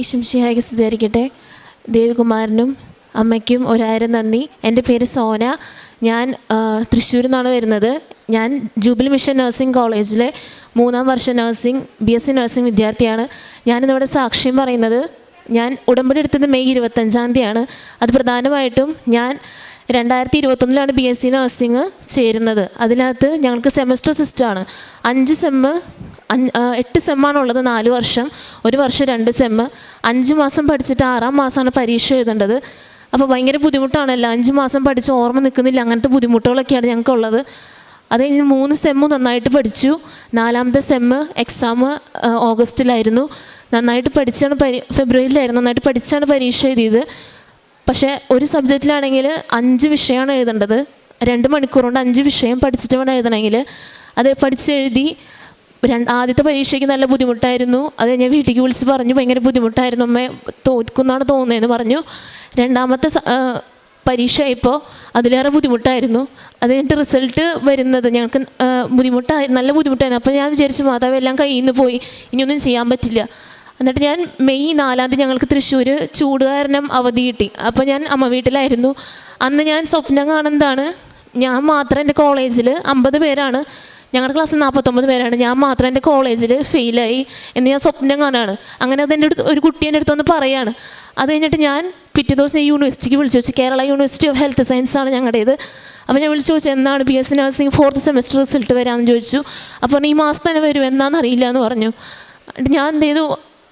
ഈശംഷിയായി സ്ഥിതിയായിരിക്കട്ടെ ദേവികുമാരനും അമ്മയ്ക്കും ഒരായിരം നന്ദി. എന്റെ പേര് സോന. ഞാൻ തൃശ്ശൂരിൽ നിന്നാണ് വരുന്നത്. ഞാൻ ജൂബിലി മിഷൻ നഴ്സിംഗ് കോളേജിലെ മൂന്നാം വർഷ nursing B S C nursing വിദ്യാർത്ഥിയാണ്. ഞാനിന്നിവിടെ സാക്ഷ്യം പറയുന്നത് ഞാൻ ഉടമ്പടി എടുത്തത് മെയ് ഇരുപത്തഞ്ചാം തീയതിയാണ്. അത് പ്രധാനമായിട്ടും ഞാൻ രണ്ടായിരത്തി ഇരുപത്തൊന്നിലാണ് ബി എസ് സി നഴ്സിംഗ് ചേരുന്നത്. അതിനകത്ത് ഞങ്ങൾക്ക് സെമസ്റ്റർ സിസ്റ്റമാണ് അഞ്ച് സെമ്മ് അഞ്ച് സെമ്മാണ് എട്ട് സെമ്മാണുള്ളത് നാല് വർഷം ഒരു വർഷം രണ്ട് സെമ്മ് അഞ്ച് മാസം പഠിച്ചിട്ട് ആറാം മാസമാണ് പരീക്ഷ എഴുതേണ്ടത്. അപ്പോൾ ഭയങ്കര ബുദ്ധിമുട്ടാണല്ലോ അഞ്ച് മാസം പഠിച്ച് ഓർമ്മ നിൽക്കുന്നില്ല. അങ്ങനത്തെ ബുദ്ധിമുട്ടുകളൊക്കെയാണ് ഞങ്ങൾക്കുള്ളത് അത് കഴിഞ്ഞ് മൂന്ന് സെമ്മ് നന്നായിട്ട് പഠിച്ചു. നാലാമത്തെ സെമ്മ് എക്സാം ഓഗസ്റ്റിലായിരുന്നു. നന്നായിട്ട് പഠിച്ചാണ് പരി ഫെബ്രുവരിയിലായിരുന്നു. നന്നായിട്ട് പഠിച്ചാണ് പരീക്ഷ എഴുതിയത്. പക്ഷേ ഒരു സബ്ജക്റ്റിലാണെങ്കിൽ അഞ്ച് വിഷയമാണ് എഴുതേണ്ടത്. രണ്ട് മണിക്കൂർ കൊണ്ട് അഞ്ച് വിഷയം പഠിച്ചിട്ട് വേണം എഴുതണമെങ്കിൽ. അത് പഠിച്ചെഴുതി ആദ്യത്തെ പരീക്ഷയ്ക്ക് നല്ല ബുദ്ധിമുട്ടായിരുന്നു. അത് ഞാൻ വീട്ടിലേക്ക് വിളിച്ച് പറഞ്ഞു ഭയങ്കര ബുദ്ധിമുട്ടായിരുന്നു അമ്മ തോൽക്കുന്നാണ് തോന്നുന്നതെന്ന് പറഞ്ഞു. രണ്ടാമത്തെ പരീക്ഷ ആയപ്പോൾ അതിലേറെ ബുദ്ധിമുട്ടായിരുന്നു. അത് റിസൾട്ട് വരുന്നത് ഞങ്ങൾക്ക് ബുദ്ധിമുട്ടായി നല്ല ബുദ്ധിമുട്ടായിരുന്നു. അപ്പോൾ ഞാൻ വിചാരിച്ചു മാതാവ് എല്ലാം കയ്യിൽ നിന്ന് പോയി ഇനിയൊന്നും ചെയ്യാൻ പറ്റില്ല. എന്നിട്ട് ഞാൻ മെയ് നാലാം തീയതി ഞങ്ങൾക്ക് തൃശ്ശൂർ ചൂട് കാരണം അവധി കിട്ടി. അപ്പോൾ ഞാൻ അമ്മ വീട്ടിലായിരുന്നു. അന്ന് ഞാൻ സ്വപ്നം കാണുന്നതാണ്. ഞാൻ മാത്രം എന്റെ കോളേജിൽ അമ്പത് പേരാണ്. ഞങ്ങളുടെ ക്ലാസ്സിൽ നാൽപ്പത്തൊമ്പത് പേരാണ്. ഞാൻ മാത്രം എന്റെ കോളേജിൽ ഫെയിലായി എന്ന് ഞാൻ സ്വപ്നം കാണുകയാണ് അങ്ങനെ അത് എന്റെ അടുത്ത് ഒരു കുട്ടി എന്റെ അടുത്ത് വന്ന് പറയാണ്. അത് കഴിഞ്ഞിട്ട് ഞാൻ പിറ്റേ ദിവസം യൂണിവേഴ്സിറ്റിക്ക് വിളിച്ചു. വെച്ചു Kerala university of health science ആണ് ഞങ്ങളുടേത് അപ്പോൾ ഞാൻ വിളിച്ചു ചോദിച്ചു എന്നാണ് B S C nursing fourth semester result വരാമെന്ന് ചോദിച്ചു. അപ്പോൾ ഈ മാസം തന്നെ വരും. എന്നാന്ന് അറിയില്ല എന്ന് പറഞ്ഞു. ഞാൻ എന്ത് ചെയ്തു?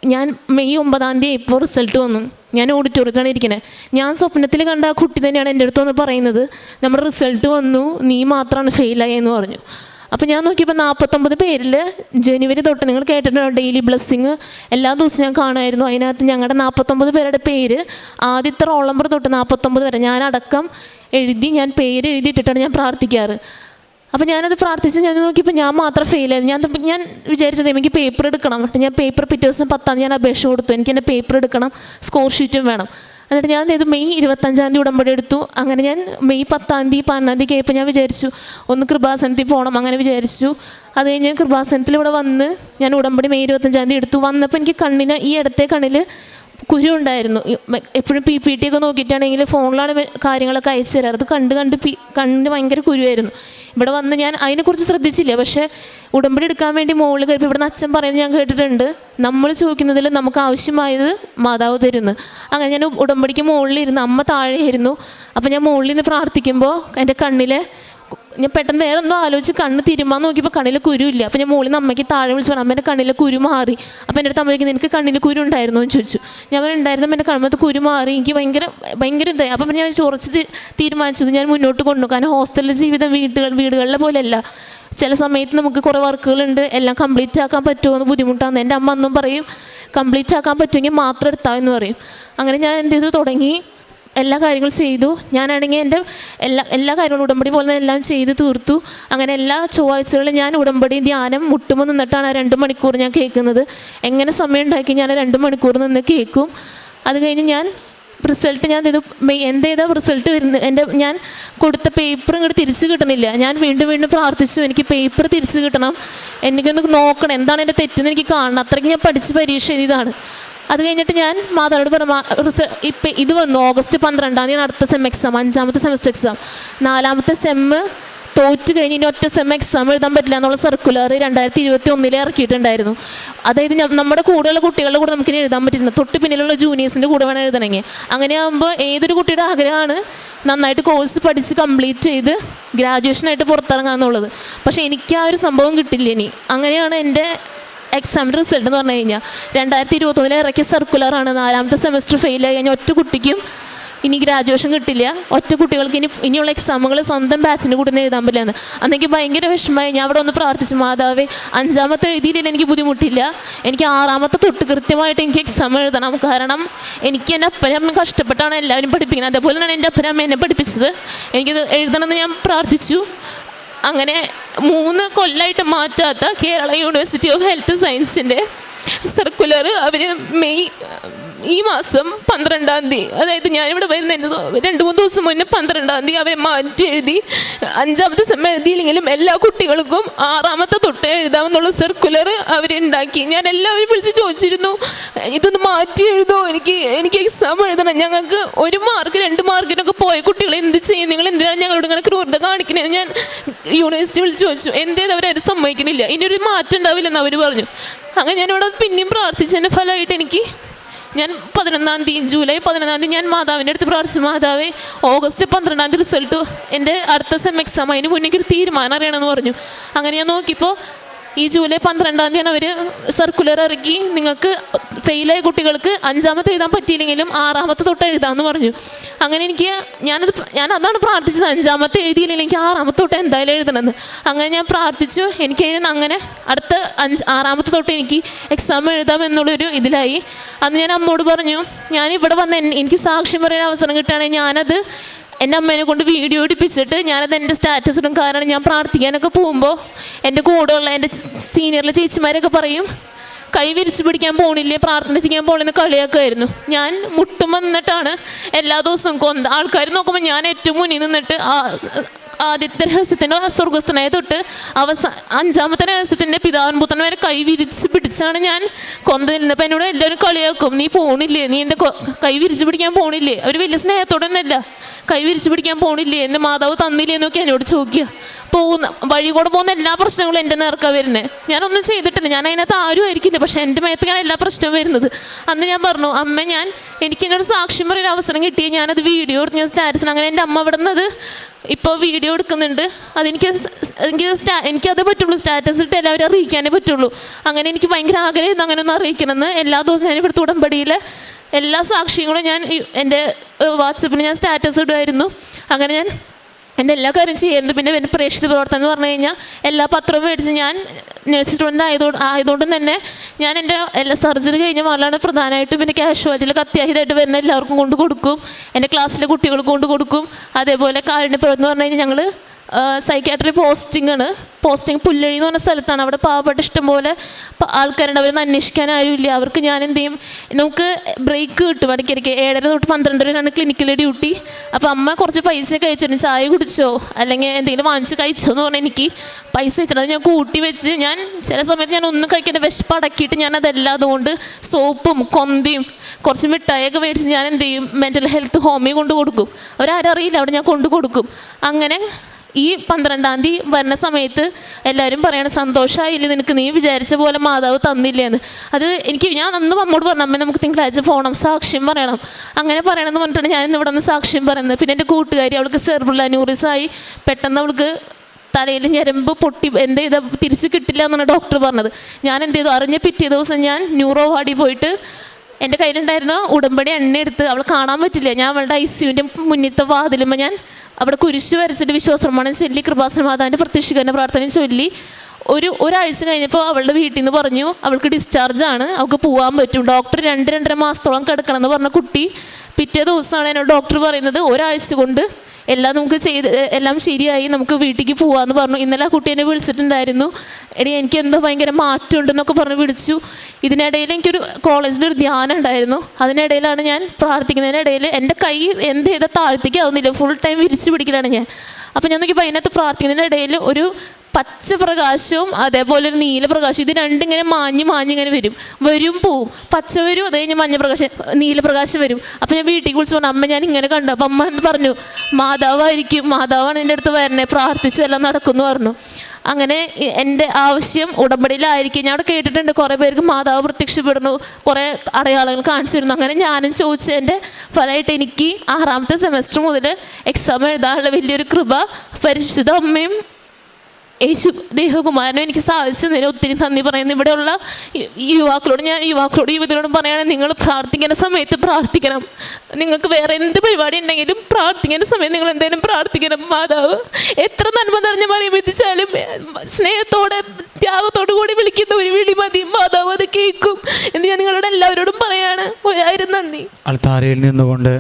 ഞാൻ മെയ് ഒമ്പതാം തീയതി ഇപ്പോൾ റിസൾട്ട് വന്നു. ഞാൻ ഓഡിറ്റോറിയത്തിലാണ് ഇരിക്കുന്നത് ഞാൻ സ്വപ്നത്തിൽ കണ്ട ആ കുട്ടി തന്നെയാണ് എന്റെ അടുത്ത് വന്ന് പറയുന്നത്. നമ്മുടെ റിസൾട്ട് വന്നു. നീ മാത്രമാണ് ഫെയിലായെന്ന് പറഞ്ഞു. അപ്പോൾ ഞാൻ നോക്കിയപ്പോൾ നാൽപ്പത്തൊമ്പത് പേരിൽ ജനുവരി തൊട്ട് നിങ്ങൾ കേട്ടിട്ടുണ്ടോ? ഡെയിലി ബ്ലെസ്സിങ് എല്ലാ ദിവസവും ഞാൻ കാണുമായിരുന്നു. അതിനകത്ത് ഞങ്ങളുടെ നാൽപ്പത്തൊമ്പത് പേരുടെ പേര് ആദ്യത്തെ റോൾ നമ്പർ തൊട്ട് നാൽപ്പത്തൊമ്പത് വരെ. ഞാൻ അടക്കം എഴുതി ഞാൻ പേര് എഴുതിയിട്ടിട്ടാണ് ഞാൻ പ്രാർത്ഥിക്കാറ്. അപ്പോൾ ഞാനത് പ്രാർത്ഥിച്ച് ഞാൻ നോക്കിയപ്പോൾ ഞാൻ മാത്രം ആയത് ഞാൻ ഞാൻ വിചാരിച്ചത് എനിക്ക് പേപ്പർ എടുക്കണം. ഞാൻ പേപ്പർ പിറ്റേ ദിവസം പത്താം ഞാൻ അപേക്ഷ കൊടുത്തു. എനിക്ക് എന്റെ പേപ്പർ എടുക്കണം സ്കോർ ഷീറ്റും വേണം. എന്നിട്ട് ഞാൻ ഇത് മെയ് ഇരുപത്തഞ്ചാം തീയതി ഉടമ്പടി എടുത്തു. അങ്ങനെ ഞാൻ മെയ് പത്താം തീയതി പതിനാം തീയതി കഴിയപ്പോൾ ഞാൻ വിചാരിച്ചു ഒന്ന് കൃപാസനത്തിൽ പോകണം അങ്ങനെ വിചാരിച്ചു. അത് കഴിഞ്ഞ് കൃപാസനത്തിൽ ഇവിടെ വന്ന് ഞാൻ ഉടമ്പടി മെയ് ഇരുപത്തഞ്ചാം തീയതി എടുത്തു. വന്നപ്പോൾ എനിക്ക് കണ്ണിന് ഈ ഇടത്തെ കണ്ണിൽ കുരു ഉണ്ടായിരുന്നു എപ്പോഴും പി പി ടി ഒക്കെ നോക്കിയിട്ടാണെങ്കിൽ ഫോണിലാണ് കാര്യങ്ങളൊക്കെ അയച്ചു തരാറ്. അത് കണ്ട് കണ്ട് പി കണ്ണിന് ഭയങ്കര കുരുവായിരുന്നു. ഇവിടെ വന്ന് ഞാൻ അതിനെക്കുറിച്ച് ശ്രദ്ധിച്ചില്ല. പക്ഷേ ഉടമ്പടി എടുക്കാൻ വേണ്ടി മുകളിൽ കയറിപ്പോൾ ഇവിടെ നിന്ന് അച്ഛൻ പറയുന്നത് ഞാൻ കേട്ടിട്ടുണ്ട്. നമ്മൾ ചോദിക്കുന്നതിൽ നമുക്ക് ആവശ്യമായത് മാതാവ് തരുന്നു. അങ്ങനെ ഞാൻ ഉടമ്പടിക്ക് മുകളിലിരുന്ന് അമ്മ താഴെയായിരുന്നു. അപ്പോൾ ഞാൻ മുകളിൽ നിന്ന് പ്രാർത്ഥിക്കുമ്പോൾ എന്റെ കണ്ണിലെ ഞാൻ പെട്ടെന്ന് വേറെ ഒന്നും ആലോചിച്ച് കണ്ണ് തിരുമാൻ നോക്കിയപ്പോൾ കണ്ണിൽ കുരുല്ല അപ്പോൾ ഞാൻ മുകളിൽ നിന്ന് അമ്മയ്ക്ക് താഴെ വിളിച്ചു പറഞ്ഞു അമ്മേന്റെ കണ്ണിലെ കുരു മാറി. അപ്പോൾ എന്റെ അടുത്ത് അമ്മയ്ക്ക് നിനക്ക് കണ്ണിൽ കുരു ഉണ്ടായിരുന്നു? എന്ന് ചോദിച്ചു. ഞാൻ ഉണ്ടായിരുന്നു. എന്റെ കണ്ണത്ത് കുരു മാറി. എനിക്ക് ഭയങ്കര ഭയങ്കര ഇതായി. അപ്പം ഞാൻ ചൊറച്ച് തീരുമാനിച്ചു. ഞാൻ മുന്നോട്ട് കൊണ്ടു കാരണം ഹോസ്റ്റലിലെ ജീവിതം വീട്ടുകൾ വീടുകളിലെ പോലെയല്ല. ചില സമയത്ത് നമുക്ക് കുറേ വർക്കുകളുണ്ട്. എല്ലാം കംപ്ലീറ്റ് ആക്കാൻ പറ്റുമോ എന്ന് ബുദ്ധിമുട്ടാണ്. എന്റെ അമ്മ അന്നും പറയും കംപ്ലീറ്റ് ആക്കാൻ പറ്റുമെങ്കിൽ മാത്രം എടുത്താൽ എന്ന് പറയും. അങ്ങനെ ഞാൻ എന്ത് ചെയ്തു? തുടങ്ങി. എല്ലാ കാര്യങ്ങളും ചെയ്തു. ഞാനാണെങ്കിൽ എന്റെ എല്ലാ എല്ലാ കാര്യങ്ങളും ഉടമ്പടി പോലെ എല്ലാം ചെയ്ത് തീർത്തു. അങ്ങനെ എല്ലാ ചൊവ്വാഴ്ചകളും ഞാൻ ഉടമ്പടി ധ്യാനം മുട്ടുമ്പോൾ നിന്നിട്ടാണ് ആ രണ്ട് മണിക്കൂർ ഞാൻ കേൾക്കുന്നത്. എങ്ങനെ സമയം ഉണ്ടാക്കി ഞാൻ രണ്ട് മണിക്കൂർ നിന്ന് കേൾക്കും. അത് കഴിഞ്ഞ് ഞാൻ റിസൾട്ട് ഞാൻ ഇത് എന്തേതാ റിസൾട്ട് വരുന്നത്. എന്റെ ഞാൻ കൊടുത്ത പേപ്പർ ഇങ്ങോട്ട് തിരിച്ച് കിട്ടണില്ല. ഞാൻ വീണ്ടും വീണ്ടും പ്രാർത്ഥിച്ചു എനിക്ക് പേപ്പർ തിരിച്ച് കിട്ടണം. എനിക്കൊന്ന് നോക്കണം എന്താണ് എന്റെ തെറ്റെന്ന് എനിക്ക് കാണണം. അത്രയ്ക്ക് ഞാൻ പഠിച്ച് പരീക്ഷ എഴുതിയതാണ്. അത് കഴിഞ്ഞിട്ട് ഞാൻ മാതാവിനോട് പറഞ്ഞു ഇപ്പം ഇത് വന്നു ഓഗസ്റ്റ് പന്ത്രണ്ടാം തീയതി അടുത്ത സെം എക്സാം അഞ്ചാമത്തെ സെമസ്റ്റർ എക്സാം നാലാമത്തെ സെമ്മ് തോറ്റ് കഴിഞ്ഞ് ഇനി ഒറ്റ സെം എക്സാം എഴുതാൻ പറ്റില്ല എന്നുള്ള സർക്കുലർ രണ്ടായിരത്തി ഇരുപത്തി ഒന്നിലെ ഇറക്കിയിട്ടുണ്ടായിരുന്നു. അതായത് നമ്മുടെ കൂടെയുള്ള കുട്ടികളുടെ കൂടെ നമുക്കിനി എഴുതാൻ പറ്റില്ല. തൊട്ട് പിന്നിലുള്ള ജൂനിയേഴ്സിന്റെ കൂടെ വേണം എഴുതണമെങ്കിൽ. അങ്ങനെയാകുമ്പോൾ ഏതൊരു കുട്ടിയുടെ ആഗ്രഹമാണ് നന്നായിട്ട് കോഴ്സ് പഠിച്ച് കംപ്ലീറ്റ് ചെയ്ത് ഗ്രാജുവേഷനായിട്ട് പുറത്തിറങ്ങാന്നുള്ളത്. പക്ഷേ എനിക്ക് ആ ഒരു സംഭവം കിട്ടില്ല ഇനി. അങ്ങനെയാണ് എന്റെ എക്സാം റിസൾട്ട് എന്ന് പറഞ്ഞു കഴിഞ്ഞാൽ രണ്ടായിരത്തി ഇരുപത്തൊന്നിൽ ഇറക്കിയ സർക്കുലറാണ് നാലാമത്തെ സെമസ്റ്റർ ഫെയിൽ ആയി കഴിഞ്ഞാൽ ഒറ്റ കുട്ടിക്കും ഇനി ഗ്രാജുവേഷൻ കിട്ടില്ല. ഒറ്റ കുട്ടികൾക്ക് ഇനി ഇനിയുള്ള എക്സാമുകൾ സ്വന്തം ബാച്ചിന് കൂടെ എഴുതാൻ പറ്റില്ലെന്ന്. അന്നെനിക്ക് ഭയങ്കര വിഷമമായി. ഞാൻ അവിടെ ഒന്ന് പ്രാർത്ഥിച്ചു മാതാവേ അഞ്ചാമത്തെ എഴുതിയില്ല എനിക്ക് ബുദ്ധിമുട്ടില്ല. എനിക്ക് ആറാമത്തെ തൊട്ട് കൃത്യമായിട്ട് എനിക്ക് എക്സാം എഴുതണം. കാരണം എനിക്ക് എന്റെ അപ്പനെ അമ്മ കഷ്ടപ്പെട്ടാണ് എല്ലാവരും പഠിപ്പിക്കുന്നത്. അതേപോലെ തന്നെ എന്റെ അപ്പനെ അമ്മ എന്നെ പഠിപ്പിച്ചത്. എനിക്കത് എഴുതണമെന്ന് ഞാൻ പ്രാർത്ഥിച്ചു. അങ്ങനെ മൂന്ന് കൊല്ലമായിട്ട് മാറ്റാത്ത കേരള യൂണിവേഴ്സിറ്റി ഓഫ് ഹെൽത്ത് സയൻസിന്റെ സർക്കുലർ അവർ മെയ് ഈ മാസം പന്ത്രണ്ടാം തീയതി അതായത് ഞാനിവിടെ വരുന്നതിന് തൊ- രണ്ട് മൂന്ന് ദിവസം മുന്നേ പന്ത്രണ്ടാം തീയതി അവരെ മാറ്റി എഴുതി അഞ്ചാമത്തെ സെമ്മ എഴുതിയില്ലെങ്കിലും എല്ലാ കുട്ടികൾക്കും ആറാമത്തെ തൊട്ട് എഴുതാമെന്നുള്ള സർക്കുലർ അവരുണ്ടാക്കി ഞാൻ എല്ലാവരും വിളിച്ച് ചോദിച്ചിരുന്നു ഇതൊന്ന് മാറ്റി എഴുതോ എനിക്ക് എനിക്ക് എക്സാം എഴുതണം. ഞങ്ങൾക്ക് ഒരു മാർക്ക് രണ്ട് മാർക്കിനൊക്കെ പോയ കുട്ടികൾ എന്ത് ചെയ്യും? നിങ്ങൾ എന്തിനാണ് ഞങ്ങളോട് ഇങ്ങനെ ക്രൂരത കാണിക്കുന്നത് ഞാൻ യൂണിവേഴ്സിറ്റി വിളിച്ച് ചോദിച്ചു എന്തേത് അവരത് സമ്മതിക്കുന്നില്ല ഇനിയൊരു മാറ്റം ഉണ്ടാവില്ലെന്ന് അവർ പറഞ്ഞു. അങ്ങനെ ഞാനിവിടെ പിന്നെയും പ്രാർത്ഥിച്ചതിന്റെ ഫലമായിട്ട് എനിക്ക് ഞാൻ പതിനൊന്നാം തീയതി ജൂലൈ പതിനൊന്നാം തീയതി ഞാൻ മാതാവിന്റെ അടുത്ത് പ്രാർത്ഥിച്ചു. മാതാവേ ഓഗസ്റ്റ് പന്ത്രണ്ടാം തീയതി റിസൾട്ട് എന്റെ അടുത്ത സെം എക്സാം അതിന് മുന്നേ എനിക്ക് ഒരു തീരുമാനം അറിയണമെന്ന് പറഞ്ഞു. അങ്ങനെ ഞാൻ നോക്കിയപ്പോൾ ഈ ജൂലൈ പന്ത്രണ്ടാം തീയതി അവർ സർക്കുലർ ഇറക്കി. നിങ്ങൾക്ക് ഫെയിലായ കുട്ടികൾക്ക് അഞ്ചാമത്തെ എഴുതാൻ പറ്റിയില്ലെങ്കിലും ആറാമത്തെ തൊട്ട് എഴുതാമെന്ന് പറഞ്ഞു. അങ്ങനെ എനിക്ക് ഞാനത് ഞാൻ അതാണ് പ്രാർത്ഥിച്ചത്. അഞ്ചാമത്തെ എഴുതിയില്ലെങ്കിൽ എനിക്ക് ആറാമത്തെ തൊട്ട് എന്തായാലും എഴുതണമെന്ന്. അങ്ങനെ ഞാൻ പ്രാർത്ഥിച്ചു. എനിക്ക് അങ്ങനെ അടുത്ത അഞ്ച് ആറാമത്തെ തൊട്ട് എനിക്ക് എക്സാം എഴുതാം എന്നുള്ളൊരു ഇതിലായി. അന്ന് ഞാൻ അമ്മോട് പറഞ്ഞു ഞാൻ ഇവിടെ വന്ന് എനിക്ക് സാക്ഷ്യം പറയാൻ അവസരം കിട്ടുകയാണെങ്കിൽ ഞാനത് എന്റെ അമ്മേനെ കൊണ്ട് വീഡിയോ എടുപ്പിച്ചിട്ട് ഞാനത് എന്റെ സ്റ്റാറ്റസ് ഇടും. കാരണം ഞാൻ പ്രാർത്ഥിക്കാനൊക്കെ പോകുമ്പോൾ എന്റെ കൂടെയുള്ള എന്റെ സീനിയറിലെ ചേച്ചിമാരൊക്കെ പറയും കൈ വിരിച്ചു പിടിക്കാൻ പോണില്ലേ? പ്രാർത്ഥനിക്കാൻ പോണെന്ന് കളിയാക്കുമായിരുന്നു ഞാൻ മുട്ടും വന്നിട്ടാണ് എല്ലാ ദിവസവും കൊന്ത ആൾക്കാർ നോക്കുമ്പോൾ ഞാൻ ഏറ്റവും മുന്നിൽ നിന്നിട്ട് ആ ആദ്യത്തെ രഹസ്യത്തിന്റെ സ്വർഗസ്ഥനായ തൊട്ട് അവസാന അഞ്ചാമത്തെ രഹസ്യത്തിന്റെ പിതാവൻ പുത്രൻ വരെ കൈ വിരിച്ച് പിടിച്ചാണ് ഞാൻ കൊന്ത നിന്നപ്പോൾ എന്നോട് എല്ലാവരും കളിയാക്കും നീ പോണില്ലേ നീ എന്റെ കൊ- വിരിച്ച് പിടിക്കാൻ പോണില്ലേ? അവർ വലിയ സ്നേഹത്തോടൊന്നല്ല കൈ വിരിച്ച് പിടിക്കാൻ പോണില്ലേ? എന്റെ മാതാവ് തന്നില്ലേ എന്നൊക്കെ എന്നോട് ചോദിക്കുക. പോകുന്ന വഴി കൂടെ പോകുന്ന എല്ലാ പ്രശ്നങ്ങളും എന്റെ നേർക്കാ വരുന്നത് ഞാനൊന്നും ചെയ്തിട്ടില്ല ഞാൻ അതിനകത്ത് ആരും ആയിരിക്കില്ല പക്ഷേ എന്റെ മേത്തേക്കാണ് എല്ലാ പ്രശ്നവും വരുന്നത്. അന്ന് ഞാൻ പറഞ്ഞു അമ്മ ഞാൻ എനിക്ക് എന്നോട് സാക്ഷ്യം പറയാൻ അവസരം കിട്ടിയ ഞാനത് വീഡിയോ എടുത്ത് ഞാൻ സ്റ്റാറ്റസിന് അങ്ങനെ എന്റെ അമ്മ അവിടെ നിന്നത് ഇപ്പോൾ വീഡിയോ എടുക്കുന്നുണ്ട്. അതെനിക്ക് എനിക്ക് സ്റ്റാ അതേ പറ്റുള്ളൂ. സ്റ്റാറ്റസ് ഇട്ട് എല്ലാവരും അറിയിക്കാനേ പറ്റുള്ളൂ. അങ്ങനെ എനിക്ക് ഭയങ്കര ആഗ്രഹമായിരുന്നു അങ്ങനെ ഒന്ന് അറിയിക്കണമെന്ന്. എല്ലാ ദിവസവും ഞാൻ ഇവിടുത്തെ ഉടമ്പടിയിൽ എല്ലാ സാക്ഷ്യങ്ങളും ഞാൻ എന്റെ വാട്സപ്പിൽ ഞാൻ സ്റ്റാറ്റസ് ഇടുമായിരുന്നു. അങ്ങനെ ഞാൻ എന്റെ എല്ലാ കാര്യം ചെയ്യുന്നത് പിന്നെ എന്റെ പ്രേക്ഷിത പ്രവർത്തനം എന്ന് പറഞ്ഞു കഴിഞ്ഞാൽ എല്ലാ പത്രവും മേടിച്ച് ഞാൻ നഴ്സ് സ്റ്റുഡന്റ് ആയതുകൊണ്ട് ആയതുകൊണ്ടും തന്നെ ഞാൻ എന്റെ എല്ലാ സർജറി കഴിഞ്ഞ മാലാണ് പ്രധാനമായിട്ടും പിന്നെ കാഷ്വാലിറ്റിയിലൊക്കെ അത്യാഹിതമായിട്ട് വരുന്ന എല്ലാവർക്കും കൊണ്ട് കൊടുക്കും. എന്റെ ക്ലാസ്സിലെ കുട്ടികൾക്ക് കൊണ്ട് കൊടുക്കും. അതേപോലെ കാരുണ്യ പ്രവർത്തനം എന്ന് പറഞ്ഞു കഴിഞ്ഞാൽ ഞങ്ങൾ സൈക്കാട്രി പോസ്റ്റിംഗ് ആണ്. പോസ്റ്റിംഗ് പുല്ലഴി എന്ന് പറഞ്ഞ സ്ഥലത്താണ്. അവിടെ പാവപ്പെട്ട ഇഷ്ടംപോലെ ആൾക്കാരുണ്ട്. അവരൊന്നും അന്വേഷിക്കാൻ ആരുമില്ല. അവർക്ക് ഞാൻ എന്ത് ചെയ്യും? നമുക്ക് ബ്രേക്ക് കിട്ടും ഇടയ്ക്കിടയ്ക്ക്. ഏഴര തൊട്ട് പന്ത്രണ്ട് വരെയാണ് ക്ലിനിക്കിലെ ഡ്യൂട്ടി അപ്പോൾ അമ്മ കുറച്ച് പൈസ കഴിച്ചിട്ടുണ്ട്. ചായ കുടിച്ചോ? അല്ലെങ്കിൽ എന്തെങ്കിലും വാങ്ങിച്ച് കഴിച്ചോ എന്ന് പറഞ്ഞാൽ എനിക്ക് പൈസ വെച്ചിട്ട് അത് ഞാൻ കൂട്ടി വെച്ച് ഞാൻ ചില സമയത്ത് ഞാൻ ഒന്നും കഴിക്കേണ്ട. വിശപ്പ് അടക്കിയിട്ട് ഞാൻ അതെല്ലാം അതുകൊണ്ട് സോപ്പും കൊന്തയും കുറച്ച് മിഠായിയൊക്കെ മേടിച്ച് ഞാൻ എന്ത് ചെയ്യും? മെന്റൽ ഹെൽത്ത് ഹോമിൽ കൊണ്ട് കൊടുക്കും. അവരാരും അറിയില്ല. അവിടെ ഞാൻ കൊണ്ട് കൊടുക്കും. അങ്ങനെ ഈ പന്ത്രണ്ടാം തീയതി വരുന്ന സമയത്ത് എല്ലാവരും പറയണ സന്തോഷമായില്ലേ നിനക്ക്? നീ വിചാരിച്ച പോലെ മാതാവ് തന്നില്ലേന്ന്. അത് എനിക്ക് ഞാൻ അന്ന് അമ്മോട് പറഞ്ഞു അമ്മ നമുക്ക് തിങ്കളാഴ്ച പോകണം സാക്ഷ്യം പറയണം. അങ്ങനെ പറയണമെന്ന് പറഞ്ഞിട്ടാണ് ഞാൻ ഇന്ന് ഇവിടെ നിന്ന് സാക്ഷ്യം പറയുന്നത്. പിന്നെ എന്റെ കൂട്ടുകാരി അവൾക്ക് ആയി. പെട്ടെന്ന് അവൾക്ക് തലയിൽ ഞരമ്പ് പൊട്ടി എന്ത് ചെയ്താൽ തിരിച്ച് കിട്ടില്ല എന്നാണ് ഡോക്ടർ പറഞ്ഞത്. ഞാൻ എന്ത് ചെയ്തു? അറിഞ്ഞ പിറ്റേ ദിവസം ഞാൻ ന്യൂറോ വാർഡിൽ പോയിട്ട് എന്റെ കയ്യിലുണ്ടായിരുന്ന ഉടമ്പടി എണ്ണ എടുത്ത് അവൾ കാണാൻ പറ്റില്ല. ഞാൻ അവളുടെ ഐ സിയുവിന്റെ മുന്നിലത്തെ വാതിലുമ്പോൾ ഞാൻ അവിടെ കുരിശ് വരച്ചിട്ട് വിശ്വാസമാണ് ചൊല്ലി കൃപാസന മാതാവിന്റെ പ്രത്യക്ഷീകരണ പ്രാർത്ഥനയും ചൊല്ലി. ഒരു ഒരാഴ്ച കഴിഞ്ഞപ്പോൾ അവളുടെ വീട്ടിൽ നിന്ന് പറഞ്ഞു അവൾക്ക് ഡിസ്ചാർജ് ആണ് അവൾക്ക് പോകാൻ പറ്റും. ഡോക്ടർ രണ്ട് രണ്ടര മാസത്തോളം കിടക്കണം എന്ന് പറഞ്ഞ കുട്ടി പിറ്റേ ദിവസമാണ് എന്നോട് ഡോക്ടർ പറയുന്നത്. ഒരാഴ്ച കൊണ്ട് എല്ലാം നമുക്ക് ചെയ്ത് എല്ലാം ശരിയായി നമുക്ക് വീട്ടിലേക്ക് പോവാന്ന് പറഞ്ഞു. ഇന്നലെ ആ കുട്ടി എന്നെ വിളിച്ചിട്ടുണ്ടായിരുന്നു. എടി എനിക്ക് എന്തോ ഭയങ്കര മാറ്റം ഉണ്ടെന്നൊക്കെ പറഞ്ഞ് വിളിച്ചു. ഇതിനിടയിൽ എനിക്കൊരു കോളേജിലൊരു ധ്യാനം ഉണ്ടായിരുന്നു. അതിനിടയിലാണ് ഞാൻ പ്രാർത്ഥിക്കുന്നതിനിടയിൽ എന്റെ കൈ എന്ത് ചെയ്താൽ താഴ്ത്തിക്കാവുന്നില്ല. ഫുൾ ടൈം വിരിച്ചു പിടിക്കലാണ് ഞാൻ. അപ്പോൾ ഞാൻ നോക്കിയപ്പോൾ അതിനകത്ത് പ്രാർത്ഥിക്കുന്നതിനിടയിൽ ഒരു പച്ച പ്രകാശവും അതേപോലെ ഒരു നീല പ്രകാശവും. ഇത് രണ്ടും മാഞ്ഞ് മാഞ്ഞ് ഇങ്ങനെ വരും. വരും പോവും. പച്ച വരും അത് കഴിഞ്ഞ് മഞ്ഞ പ്രകാശം നീല പ്രകാശം വരും. അപ്പം ഞാൻ വീട്ടിൽ വിളിച്ച് പറഞ്ഞു അമ്മ ഞാൻ ഇങ്ങനെ കണ്ടു. അപ്പം അമ്മ എന്ന് പറഞ്ഞു മാതാവായിരിക്കും മാതാവാണ് എന്റെ അടുത്ത് വരണേ പ്രാർത്ഥിച്ചു എല്ലാം നടക്കുമെന്ന് പറഞ്ഞു. അങ്ങനെ എന്റെ ആവശ്യം ഉടമ്പടിയിലായിരിക്കും. ഞാൻ അവിടെ കേട്ടിട്ടുണ്ട് കുറേ പേർക്ക് മാതാവ് പ്രത്യക്ഷപ്പെടുന്നു കുറേ അടയാളങ്ങൾ കാണിച്ചു തരുന്നു. അങ്ങനെ ഞാനും ചോദിച്ചതിന്റെ ഫലമായിട്ട് എനിക്ക് ആറാമത്തെ സെമസ്റ്റർ മുതൽ എക്സാം എഴുതാനുള്ള വലിയൊരു കൃപ പരിശുദ്ധ അമ്മയും യേശു ദേഹകുമാരനും എനിക്ക് സാധിച്ചതിന് ഒത്തിരി നന്ദി പറയുന്നു. ഇവിടെയുള്ള യുവാക്കളോട് ഞാൻ യുവാക്കളോട് യുവതിയോടും പറയുകയാണെങ്കിൽ നിങ്ങൾ പ്രാർത്ഥിക്കുന്ന സമയത്ത് പ്രാർത്ഥിക്കണം. നിങ്ങൾക്ക് വേറെ എന്ത് പരിപാടി ഉണ്ടെങ്കിലും പ്രാർത്ഥിക്കുന്ന സമയം നിങ്ങൾ എന്തെങ്കിലും പ്രാർത്ഥിക്കണം. മാതാവ് എത്ര നന്മ നിറഞ്ഞ മറിയമെത്തിച്ചാലും സ്നേഹത്തോടെ ത്യാഗത്തോടു കൂടി വിളിക്കുന്ന ഒരു വിളി മതി. മാതാവ് അത് കേൾക്കും എന്ന് ഞാൻ നിങ്ങളോട് എല്ലാവരോടും പറയാണ്. ഒരായിരം നന്ദി. അൾത്താരയിൽ നിന്നുകൊണ്ട്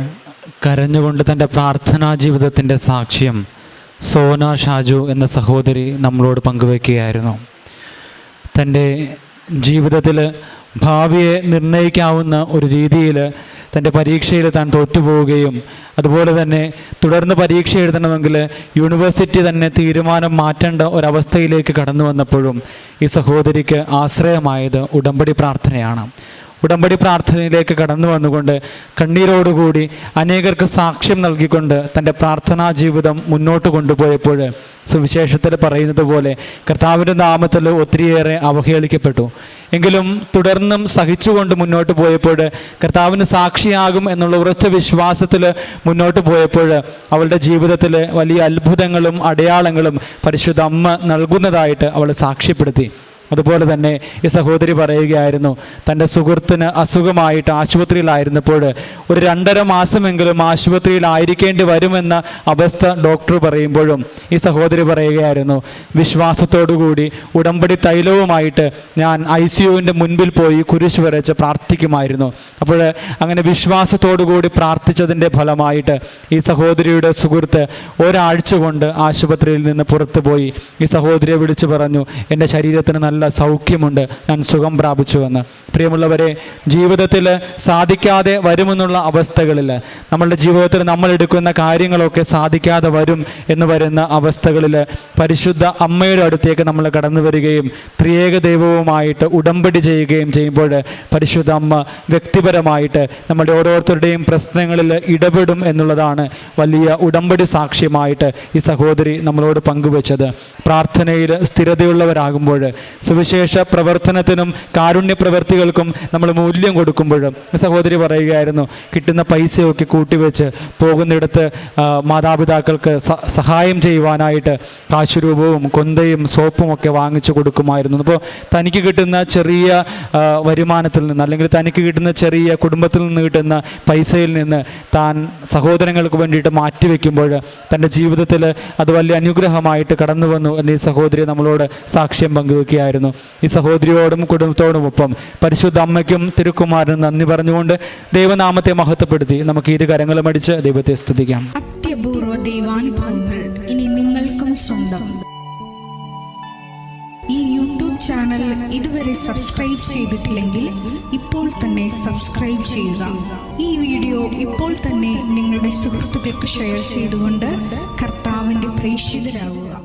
കരഞ്ഞുകൊണ്ട് തന്റെ പ്രാർത്ഥനാ ജീവിതത്തിന്റെ സാക്ഷ്യം സോന ഷാജു എന്ന സഹോദരി നമ്മളോട് പങ്കുവെക്കുകയായിരുന്നു. തന്റെ ജീവിതത്തിൽ ഭാവിയെ നിർണയിക്കാവുന്ന ഒരു രീതിയിൽ തന്റെ പരീക്ഷയിൽ താൻ തോറ്റുപോവുകയും അതുപോലെ തന്നെ തുടർന്ന് പരീക്ഷ എഴുതണമെങ്കിൽ യൂണിവേഴ്സിറ്റി തന്നെ തീരുമാനം മാറ്റേണ്ട ഒരവസ്ഥയിലേക്ക് കടന്നു വന്നപ്പോഴും ഈ സഹോദരിക്ക് ആശ്രയമായത് ഉടമ്പടി പ്രാർത്ഥനയാണ്. ഉടമ്പടി പ്രാർത്ഥനയിലേക്ക് കടന്നു വന്നുകൊണ്ട് കണ്ണീരോടുകൂടി അനേകർക്ക് സാക്ഷ്യം നൽകിക്കൊണ്ട് തന്റെ പ്രാർത്ഥനാ ജീവിതം മുന്നോട്ട് കൊണ്ടുപോയപ്പോൾ സുവിശേഷത്തിൽ പറയുന്നത് പോലെ കർത്താവിന്റെ നാമത്തിൽ ഒത്തിരിയേറെ അവഹേളിക്കപ്പെട്ടു. എങ്കിലും തുടർന്നും സഹിച്ചുകൊണ്ട് മുന്നോട്ട് പോയപ്പോൾ കർത്താവിന് സാക്ഷിയാകും എന്നുള്ള ഉറച്ച വിശ്വാസത്തിൽ മുന്നോട്ട് പോയപ്പോൾ അവളുടെ ജീവിതത്തിൽ വലിയ അത്ഭുതങ്ങളും അടയാളങ്ങളും പരിശുദ്ധ അമ്മ നൽകുന്നതായിട്ട് അവൾ സാക്ഷ്യപ്പെടുത്തി. അതുപോലെ തന്നെ ഈ സഹോദരി പറയുകയായിരുന്നു തന്റെ സുഹൃത്തിന് അസുഖമായിട്ട് ആശുപത്രിയിലായിരുന്നപ്പോൾ ഒരു രണ്ടര മാസമെങ്കിലും ആശുപത്രിയിലായിരിക്കേണ്ടി വരുമെന്ന അവസ്ഥ ഡോക്ടർ പറയുമ്പോഴും ഈ സഹോദരി പറയുകയായിരുന്നു വിശ്വാസത്തോടുകൂടി ഉടമ്പടി തൈലവുമായിട്ട് ഞാൻ ഐ സി യുവിന്റെ മുൻപിൽ പോയി കുരിശ് വരച്ച് പ്രാർത്ഥിക്കുമായിരുന്നു. അപ്പോൾ അങ്ങനെ വിശ്വാസത്തോടുകൂടി പ്രാർത്ഥിച്ചതിന്റെ ഫലമായിട്ട് ഈ സഹോദരിയുടെ സുഹൃത്ത് ഒരാഴ്ച കൊണ്ട് ആശുപത്രിയിൽ നിന്ന് പുറത്തു പോയി ഈ സഹോദരിയെ വിളിച്ചു പറഞ്ഞു എന്റെ ശരീരത്തിന് നല്ല സൗഖ്യമുണ്ട്. ഞാൻ സുഖം പ്രാപിച്ചുവെന്ന്. പ്രിയമുള്ളവരെ ജീവിതത്തിൽ സാധിക്കാതെ വരുമെന്നുള്ള അവസ്ഥകളിൽ നമ്മളുടെ ജീവിതത്തിൽ നമ്മൾ എടുക്കുന്ന കാര്യങ്ങളൊക്കെ സാധിക്കാതെ വരും എന്ന് വരുന്ന അവസ്ഥകളിൽ പരിശുദ്ധ അമ്മയുടെ അടുത്തേക്ക് നമ്മൾ കടന്നു വരികയും ത്രിയേക ദൈവവുമായിട്ട് ഉടമ്പടി ചെയ്യുകയും ചെയ്യുമ്പോൾ പരിശുദ്ധ അമ്മ വ്യക്തിപരമായിട്ട് നമ്മുടെ ഓരോരുത്തരുടെയും പ്രശ്നങ്ങളിൽ ഇടപെടും എന്നുള്ളതാണ് വലിയ ഉടമ്പടി സാക്ഷ്യമായിട്ട് ഈ സഹോദരി നമ്മളോട് പങ്കുവച്ചത്. പ്രാർത്ഥനയിൽ സ്ഥിരതയുള്ളവരാകുമ്പോൾ സുവിശേഷ പ്രവർത്തനത്തിനും കാരുണ്യ പ്രവൃത്തികൾക്കും നമ്മൾ മൂല്യം കൊടുക്കുമ്പോഴും സഹോദരി പറയുകയായിരുന്നു കിട്ടുന്ന പൈസയൊക്കെ കൂട്ടിവെച്ച് പോകുന്നിടത്ത് മാതാപിതാക്കൾക്ക് സഹായം ചെയ്യുവാനായിട്ട് കാശുരൂപവും കൊന്തയും സോപ്പും ഒക്കെ വാങ്ങിച്ചു കൊടുക്കുമായിരുന്നു. അപ്പോൾ തനിക്ക് കിട്ടുന്ന ചെറിയ വരുമാനത്തിൽ നിന്ന് അല്ലെങ്കിൽ തനിക്ക് കിട്ടുന്ന ചെറിയ കുടുംബത്തിൽ നിന്ന് കിട്ടുന്ന പൈസയിൽ നിന്ന് താൻ സഹോദരങ്ങൾക്ക് വേണ്ടിയിട്ട് മാറ്റിവെക്കുമ്പോൾ തന്റെ ജീവിതത്തിൽ അത് വലിയ അനുഗ്രഹമായിട്ട് കടന്നു വന്നു ഈ സഹോദരി നമ്മളോട് സാക്ഷ്യം പങ്കുവെക്കുകയായിരുന്നു. ഈ സഹോദരിയോടും കുടുംബത്തോടും ഒപ്പം പരിശുദ്ധ അമ്മയ്ക്കും തിരുക്കുമാരനും നന്ദി പറഞ്ഞുകൊണ്ട് ദൈവനാമത്തെ മഹത്വപ്പെടുത്തി നമുക്ക് ഇരു കരങ്ങളും അടിച്ച് ദൈവത്തെ സ്തുതിക്കാം. അത്യപൂർവ ദൈവാനുഭവങ്ങൾ ഇനി നിങ്ങൾക്കും സ്വന്തം. ഈ യൂട്യൂബ് ചാനൽ ഇതുവരെ സബ്സ്ക്രൈബ് ചെയ്തിട്ടില്ലെങ്കിൽ ഇപ്പോൾ തന്നെ സബ്സ്ക്രൈബ് ചെയ്യുക. ഈ വീഡിയോ ഇപ്പോൾ തന്നെ നിങ്ങളുടെ സുഹൃത്തുക്കൾക്ക് ഷെയർ ചെയ്തുകൊണ്ട് കർത്താവിന്റെ പ്രേക്ഷിതരാകുക